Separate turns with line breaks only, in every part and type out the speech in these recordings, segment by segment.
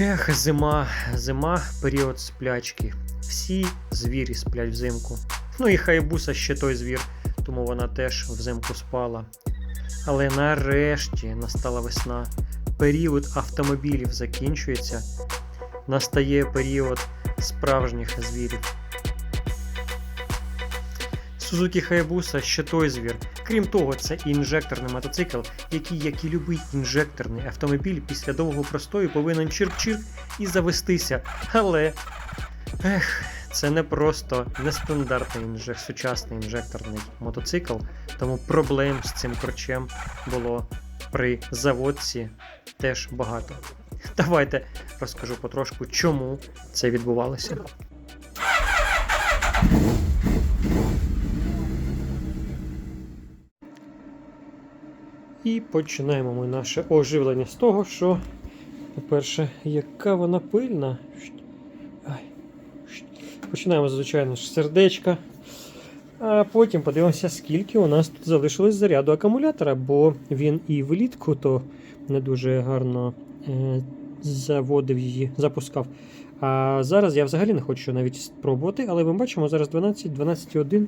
Ех, зима, зима, період сплячки. Всі звірі сплять взимку. Ну і хайбуса ще той звір, тому вона теж взимку спала. Але нарешті настала весна. Період автомобілів закінчується. Настає період справжніх звірів. Suzuki Hayabusa ще той звір. Крім того, це і інжекторний мотоцикл, який, як і любий інжекторний автомобіль, після довгого простою повинен чирк-чирк і завестися. Але ех, це не просто нестандартний інжек, сучасний інжекторний мотоцикл, тому проблем з цим корчем було при заводці теж багато. Давайте розкажу потрошку, чому це відбувалося. І починаємо ми наше оживлення з того, що, по-перше, яка вона пильна. Починаємо, звичайно з сердечка. А потім подивимося, скільки у нас тут залишилось заряду акумулятора, бо він і влітку то не дуже гарно е, заводив її, запускав. А зараз я взагалі не хочу навіть спробувати, але ми бачимо зараз 12, 12,1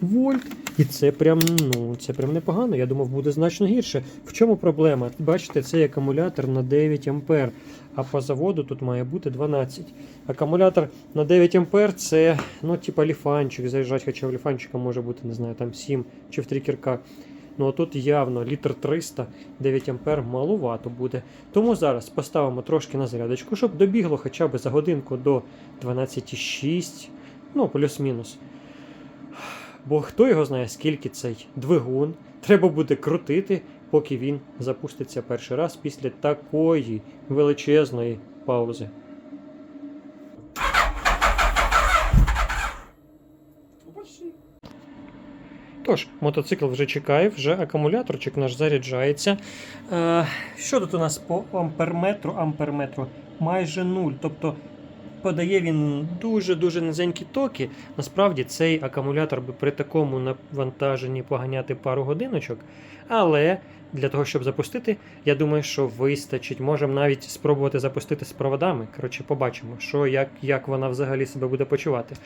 вольт. І це прям, ну, це прям непогано. Я думав, буде значно гірше. В чому проблема? Бачите, цей акумулятор на 9 ампер, а по заводу тут має бути 12. Акумулятор на 9 ампер це, ну, типа ліфанчик заряджати, хоча в ліфанчика може бути, не знаю, там 7 чи в трикерка. Ну а тут явно літр 300, 9 ампер малувато буде. Тому зараз поставимо трошки на зарядочку, щоб добігло хоча б за годинку до 12,6, ну, плюс-мінус. Бо хто його знає, скільки цей двигун треба буде крутити, поки він запуститься перший раз після такої величезної паузи. Тож, мотоцикл вже чекає, вже акумуляторчик наш заряджається. Е, що тут у нас по амперметру? Амперметру майже нуль. Тобто подає він дуже-дуже низенькі токи. Насправді цей акумулятор би при такому навантаженні поганяти пару годиночок. Але для того, щоб запустити, я думаю, що вистачить. Можемо навіть спробувати запустити з проводами. Коротше, побачимо, що, як, як вона взагалі себе буде почувати.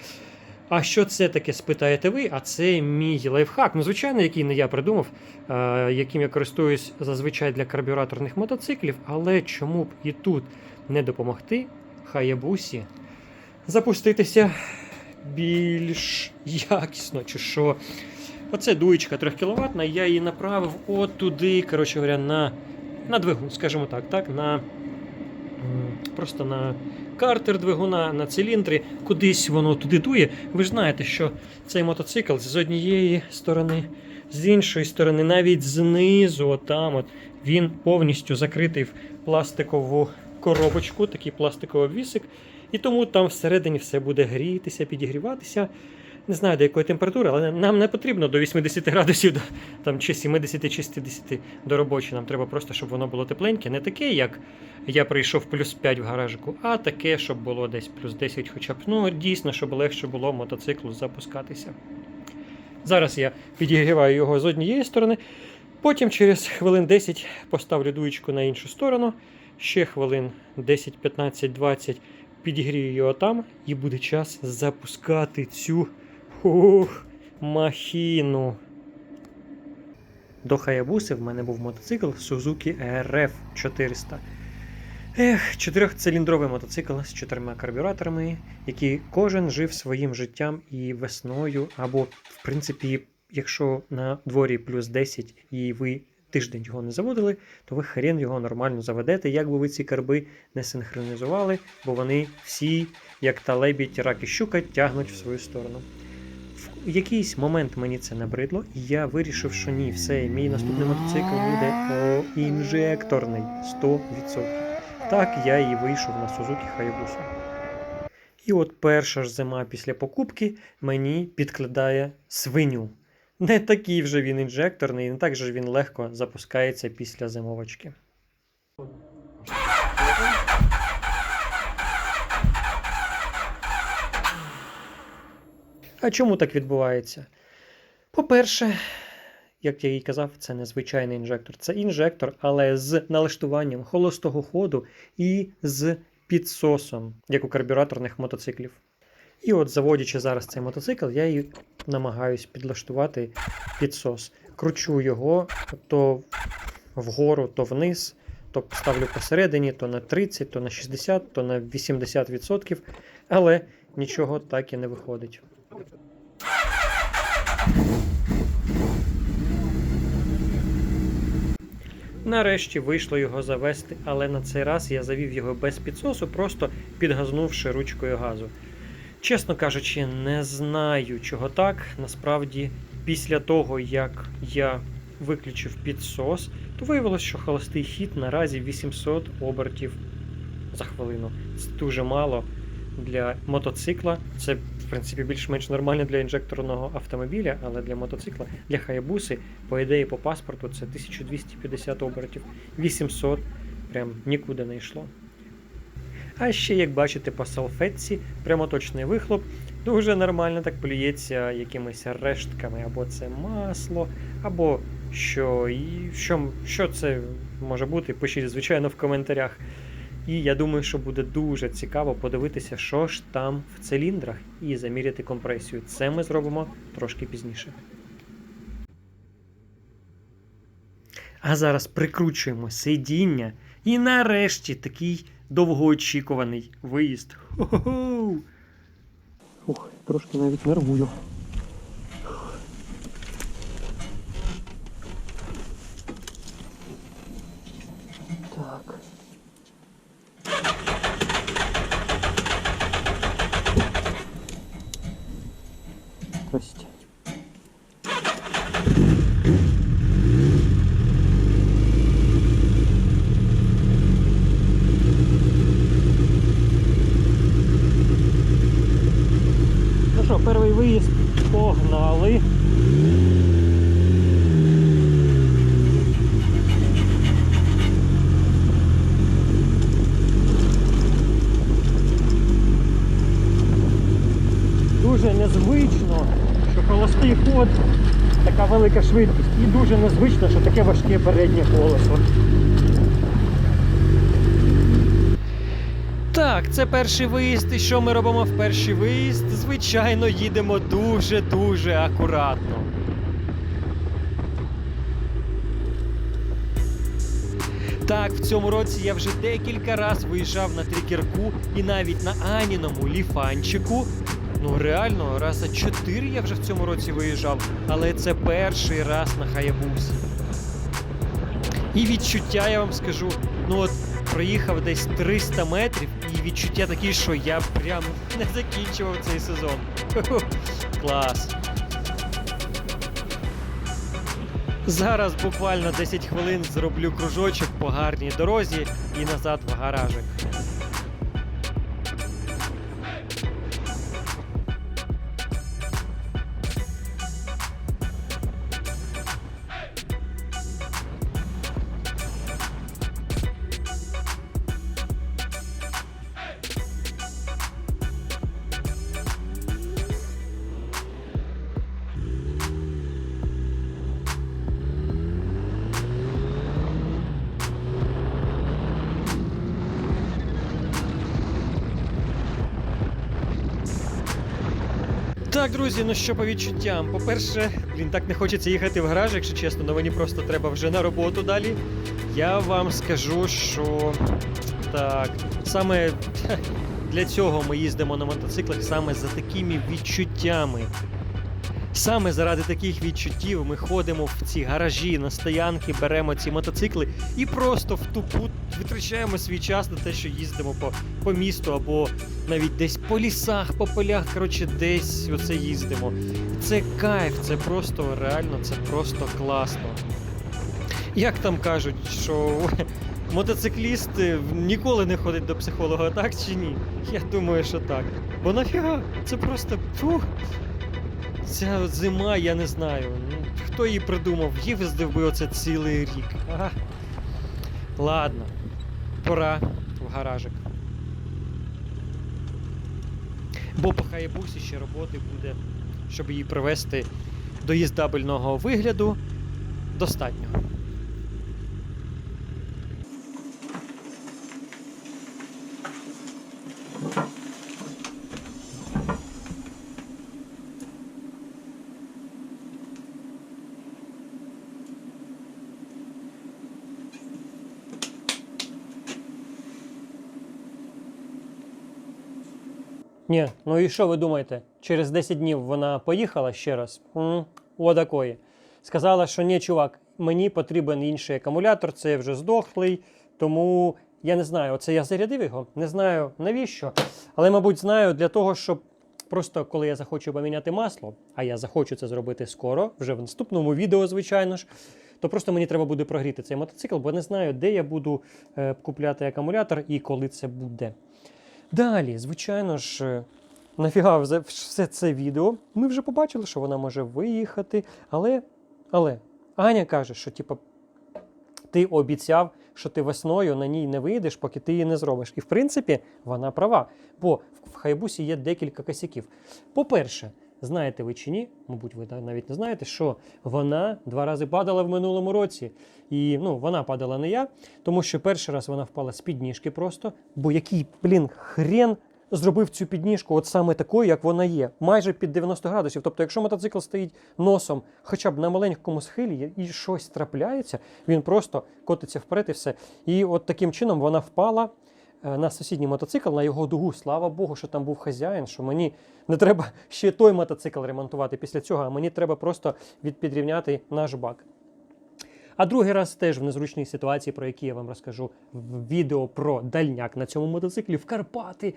А що це таке, спитаєте ви? А це мій лайфхак. Ну, звичайно, який не я придумав, е, яким я користуюсь зазвичай для карбюраторних мотоциклів, але чому б і тут не допомогти Хаябусі запуститися більш якісно, чи що. Оце дуєчка 3 кВт, я її направив от туди, коротше говоря, на, на двигун, скажімо так, так, на просто на картер двигуна, на циліндрі, кудись воно туди дує. Ви ж знаєте, що цей мотоцикл з однієї сторони, з іншої сторони, навіть знизу, отам, от, він повністю закритий в пластикову коробочку, такий пластиковий обвісик. І тому там всередині все буде грітися, підігріватися. Не знаю до якої температури, але нам не потрібно до 80 градусів там, чи 70 чи 60 до робочої. Нам треба просто, щоб воно було тепленьке. Не таке, як я прийшов плюс 5 в гаражику, а таке, щоб було десь плюс 10 хоча б. Ну, дійсно, щоб легше було мотоциклу запускатися. Зараз я підігріваю його з однієї сторони, потім через хвилин 10 поставлю дуєчку на іншу сторону, ще хвилин 10, 15, 20 підігрію його там, і буде час запускати цю ух, махіну. До Хаябуси в мене був мотоцикл Suzuki RF 400. Ех, чотирьохциліндровий мотоцикл з чотирма карбюраторами, який кожен жив своїм життям і весною, або, в принципі, якщо на дворі плюс 10 і ви тиждень його не заводили, то ви хрен його нормально заведете, як би ви ці карби не синхронізували, бо вони всі, як та лебідь, рак і щука, тягнуть в свою сторону. В якийсь момент мені це набридло, і я вирішив, що ні, все, мій наступний мотоцикл буде інжекторний 100%. Так я і вийшов на Suzuki Hayabusa. І от перша ж зима після покупки мені підкладає свиню. Не такий вже він інжекторний, не так же він легко запускається після зимовочки. А чому так відбувається? По-перше, як я і казав, це не звичайний інжектор. Це інжектор, але з налаштуванням холостого ходу і з підсосом, як у карбюраторних мотоциклів. І от, заводячи зараз цей мотоцикл, я і намагаюсь підлаштувати підсос. Кручу його то вгору, то вниз, то ставлю посередині, то на 30, то на 60, то на 80%, але нічого так і не виходить. Нарешті вийшло його завести, але на цей раз я завів його без підсосу, просто підгазнувши ручкою газу. Чесно кажучи, не знаю, чого так. Насправді, після того, як я виключив підсос, то виявилось, що холостий хід наразі 800 обертів за хвилину. Це дуже мало для мотоцикла. Це, в принципі, більш-менш нормально для інжекторного автомобіля, але для мотоцикла, для хаябуси, по ідеї, по паспорту, це 1250 обертів. 800 прям нікуди не йшло. А ще, як бачите, по салфетці прямоточний вихлоп дуже нормально так плюється якимись рештками, або це масло, або що, і що, що це може бути, пишіть, звичайно, в коментарях. І я думаю, що буде дуже цікаво подивитися, що ж там в циліндрах, і заміряти компресію. Це ми зробимо трошки пізніше. А зараз прикручуємо сидіння і нарешті такий довгоочікуваний виїзд. Хо-хо-хо! Ух, трошки навіть нервую. Так. Здрасте. Ну що, перший виїзд погнали. Дуже незвично, що холостий ход, така велика швидкість. І дуже незвично, що таке важке переднє колесо. Так, це перший виїзд. І що ми робимо в перший виїзд? Звичайно, їдемо дуже-дуже акуратно. Так, в цьому році я вже декілька разів виїжджав на трикерку і навіть на Аніному ліфанчику. Ну реально, раз за чотири я вже в цьому році виїжджав, але це перший раз на Хаябусі. І відчуття, я вам скажу, ну от проїхав десь 300 метрів, і відчуття такі, що я прям не закінчував цей сезон. Клас. Зараз буквально 10 хвилин зроблю кружочок по гарній дорозі і назад в гаражик. Так, друзі, ну що по відчуттям? По-перше, блін, так не хочеться їхати в гараж, якщо чесно, але мені просто треба вже на роботу далі. Я вам скажу, що так, саме для цього ми їздимо на мотоциклах, саме за такими відчуттями. Саме заради таких відчуттів ми ходимо в ці гаражі, на стоянки, беремо ці мотоцикли і просто в тупу витрачаємо свій час на те, що їздимо по, по місту або навіть десь по лісах, по полях, коротше, десь оце їздимо. Це кайф, це просто реально, це просто класно. Як там кажуть, що мотоцикліст е, ніколи не ходить до психолога, так чи ні? Я думаю, що так. Бо нафіга? Це просто фух. Ця зима, я не знаю. Ну, хто її придумав? Їздив би оце цілий рік. Ага. Ладно, пора в гаражик. Бо по хаябусі ще роботи буде, щоб її привести до їздабельного вигляду. достатньо. Ні, ну і що ви думаєте? Через 10 днів вона поїхала ще раз. М, Отакої. Сказала, що ні, чувак, мені потрібен інший акумулятор, це вже здохлий. Тому я не знаю, оце я зарядив його. Не знаю навіщо. Але, мабуть, знаю для того, щоб просто коли я захочу поміняти масло, а я захочу це зробити скоро, вже в наступному відео, звичайно ж. То просто мені треба буде прогріти цей мотоцикл, бо не знаю, де я буду е, купляти акумулятор і коли це буде. Далі, звичайно ж, е, нафіга все це відео. Ми вже побачили, що вона може виїхати. Але, але Аня каже, що типу, ти обіцяв, що ти весною на ній не вийдеш, поки ти її не зробиш. І в принципі, вона права. Бо в- в хайбусі є декілька косяків. По-перше, знаєте ви чи ні, мабуть, ви навіть не знаєте, що вона два рази падала в минулому році. І ну, вона падала не я, тому що перший раз вона впала з підніжки просто, бо який, блін, хрен зробив цю підніжку от саме такою, як вона є, майже під 90 градусів. Тобто, якщо мотоцикл стоїть носом хоча б на маленькому схилі і щось трапляється, він просто котиться вперед і все. І от таким чином вона впала. Е, На сусідній мотоцикл, на його дугу. Слава Богу, що там був хазяїн, що мені не треба ще той мотоцикл ремонтувати після цього, а мені треба просто відпідрівняти наш бак. А другий раз теж в незручній ситуації, про які я вам розкажу в відео про дальняк на цьому мотоциклі в Карпати.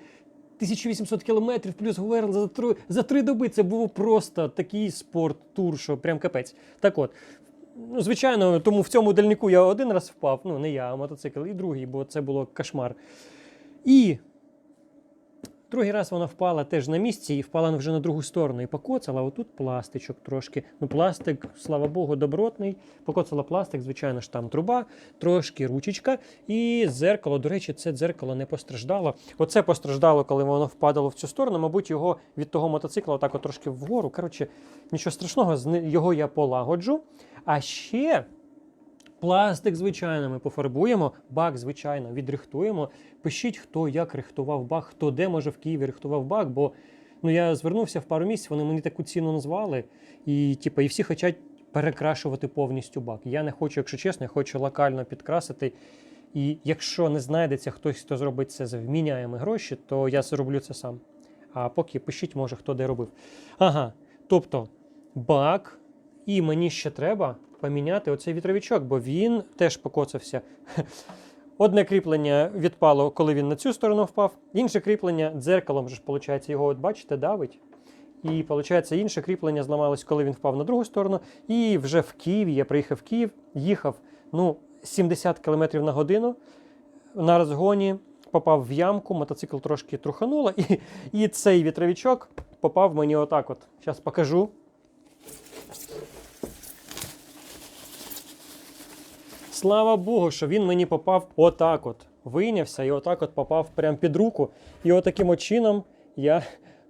1800 кілометрів плюс Говерн за три, за три доби. Це був просто такий спорт-тур, що прям капець. Так от, ну, звичайно, тому в цьому дальніку я один раз впав, ну не я, а мотоцикл, і другий, бо це було кошмар. І Другий раз вона впала теж на місці і впала вже на другу сторону. І покоцала отут пластичок трошки. Ну, пластик, слава Богу, добротний. Покоцала пластик, звичайно ж, там труба, трошки ручечка. І дзеркало. До речі, це дзеркало не постраждало. Оце постраждало, коли воно впадало в цю сторону. Мабуть, його від того мотоцикла отак от трошки вгору. Коротше, нічого страшного, його я полагоджу. А ще. Пластик, звичайно, ми пофарбуємо, бак, звичайно, відрихтуємо. Пишіть, хто як рихтував бак, хто де може в Києві рихтував бак, бо ну, я звернувся в пару місць, вони мені таку ціну назвали, і, типу, і всі хочуть перекрашувати повністю бак. Я не хочу, якщо чесно, я хочу локально підкрасити. І якщо не знайдеться хтось, хто зробить це за вміняємо гроші, то я зроблю це сам. А поки пишіть, може, хто де робив. Ага, тобто бак, і мені ще треба поміняти оцей вітровичок, бо він теж покоцався. Одне кріплення відпало, коли він на цю сторону впав, інше кріплення дзеркалом ж, виходить, його, от бачите, давить. І виходить, інше кріплення зламалось, коли він впав на другу сторону. І вже в Києві, я приїхав в Київ, їхав ну, 70 км на годину на розгоні, попав в ямку, мотоцикл трошки трухануло, і, і цей вітровичок попав мені отак. от. Зараз покажу. Слава Богу, що він мені попав отак от. Вийнявся і отак от попав прямо під руку. І отаким от чином я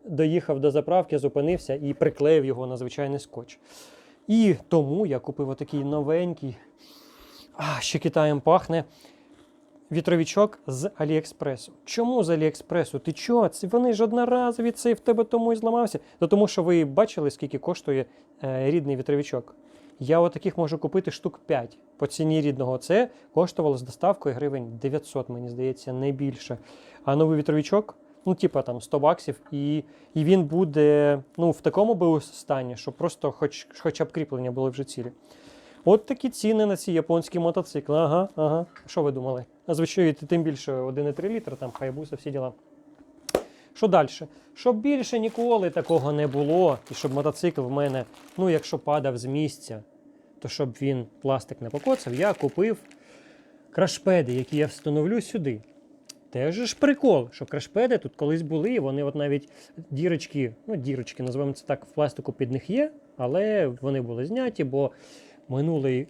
доїхав до заправки, зупинився і приклеїв його на звичайний скотч. І тому я купив отакий новенький, а, ще Китаєм пахне. Вітровичок з Аліекспресу. Чому з Аліекспресу? Ти чого? Вони ж одноразові, це в тебе тому і зламався. Та тому що ви бачили, скільки коштує е, рідний вітровичок. Я отаких можу купити штук 5 по ціні рідного. Це коштувало з доставкою гривень 900, мені здається, не більше. А новий вітровичок, ну, типа там 100 баксів, і, і він буде ну, в такому би стані, що просто хоч, хоча б кріплення були вже цілі. От такі ціни на ці японські мотоцикли. Ага, ага. Що ви думали? А звичайно, тим більше 1,3 літра, там хайбуса, всі діла. Що далі? Щоб більше ніколи такого не було, і щоб мотоцикл в мене, ну, якщо падав з місця, то щоб він пластик не покоцав, я купив крашпеди, які я встановлю сюди. Теж ж прикол, що крашпеди тут колись були, і вони от навіть дірочки, ну, дірочки, називаємо це так, в пластику під них є, але вони були зняті, бо минулий е,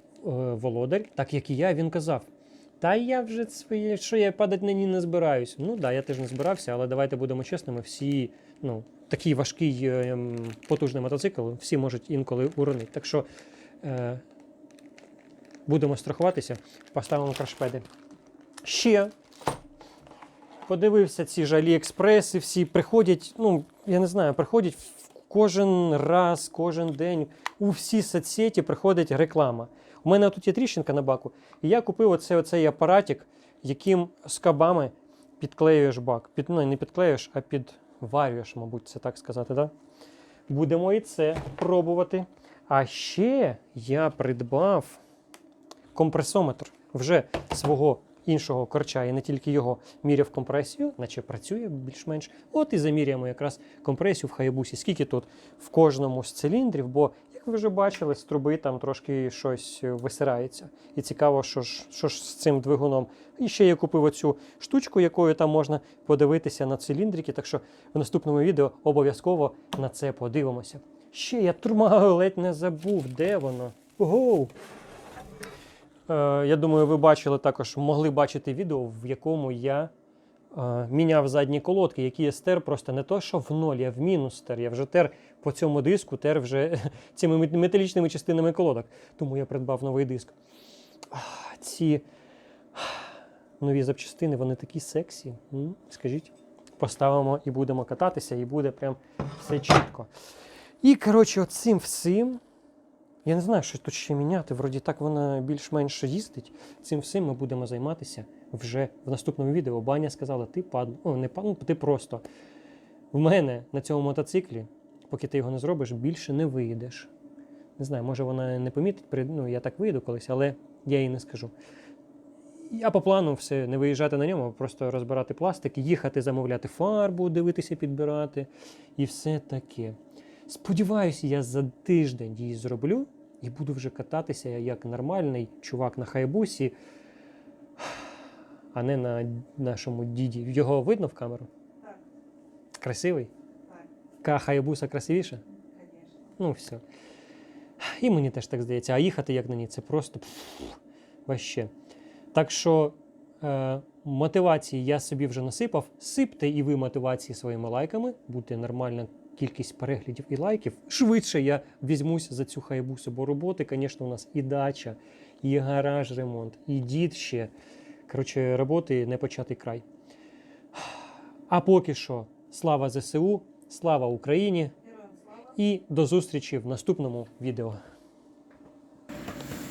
володар, так як і я, він казав. Та я вже своє, що я падати на ній не збираюсь. Ну да, я теж не збирався, але давайте будемо чесними. Всі, ну, такий важкий е, потужний мотоцикл, всі можуть інколи уронити. Так що е, будемо страхуватися, поставимо крашпеди. Ще подивився ці ж Аліекспреси, всі приходять, ну, я не знаю, приходять кожен раз, кожен день. У всі соцсеті приходить реклама. У мене тут є тріщинка на баку, і я купив оцей, оцей апаратик, яким з кабами підклеюєш бак. Під, ну, не підклеюєш, а підварюєш, мабуть, це так сказати, да? Будемо і це пробувати. А ще я придбав компресометр вже свого іншого корча, і не тільки його міряв компресію, наче працює більш-менш. От і заміряємо якраз компресію в хайбусі. Скільки тут в кожному з циліндрів, бо, як ви вже бачили, з труби там трошки щось е, висирається. І цікаво, що ж, що ж з цим двигуном. І ще я купив оцю штучку, якою там можна подивитися на циліндрики. Так що в наступному відео обов'язково на це подивимося. Ще я турмагаю, ледь не забув, де воно. Гоу! Е, я думаю, ви бачили також, могли бачити відео, в якому я е, міняв задні колодки, які я стер просто не то, що в ноль, я в мінус стер. Я вже тер по цьому диску, тер вже цими металічними частинами колодок. Тому я придбав новий диск. Ці нові запчастини, вони такі сексі. Скажіть, поставимо і будемо кататися, і буде прям все чітко. І, коротше, оцим всім. Я не знаю, що тут ще міняти. Вроді так вона більш-менш їздить. Цим всім ми будемо займатися вже в наступному відео. Баня сказала, ти пад... О, не пад... ну, ти просто. В мене на цьому мотоциклі, поки ти його не зробиш, більше не виїдеш. Не знаю, може вона не помітить, ну, я так вийду колись, але я їй не скажу. Я по плану все не виїжджати на ньому, а просто розбирати пластик, їхати, замовляти фарбу, дивитися, підбирати і все таке. Сподіваюся, я за тиждень її зроблю і буду вже кататися як нормальний чувак на хайбусі, а не на нашому діді. Його видно в камеру?
Так.
Красивий?
Так,
Ка хайбуса красивіше?
звісно.
Ну, все. І мені теж так здається. А їхати як на ній це просто пф, ваще. Так що мотивації я собі вже насипав. Сипте і ви мотивації своїми лайками, буде нормальна кількість переглядів і лайків. Швидше я візьмусь за цю хайбусу, бо роботи, звісно, у нас і дача, і гараж ремонт, і дід ще. Коротше, роботи не початий край. А поки що, слава ЗСУ, слава Україні! І до зустрічі в наступному відео.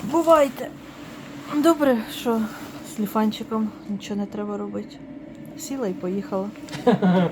Бувайте. Добре, що ліфанчиком нічого не треба робити. Сіла і поїхала.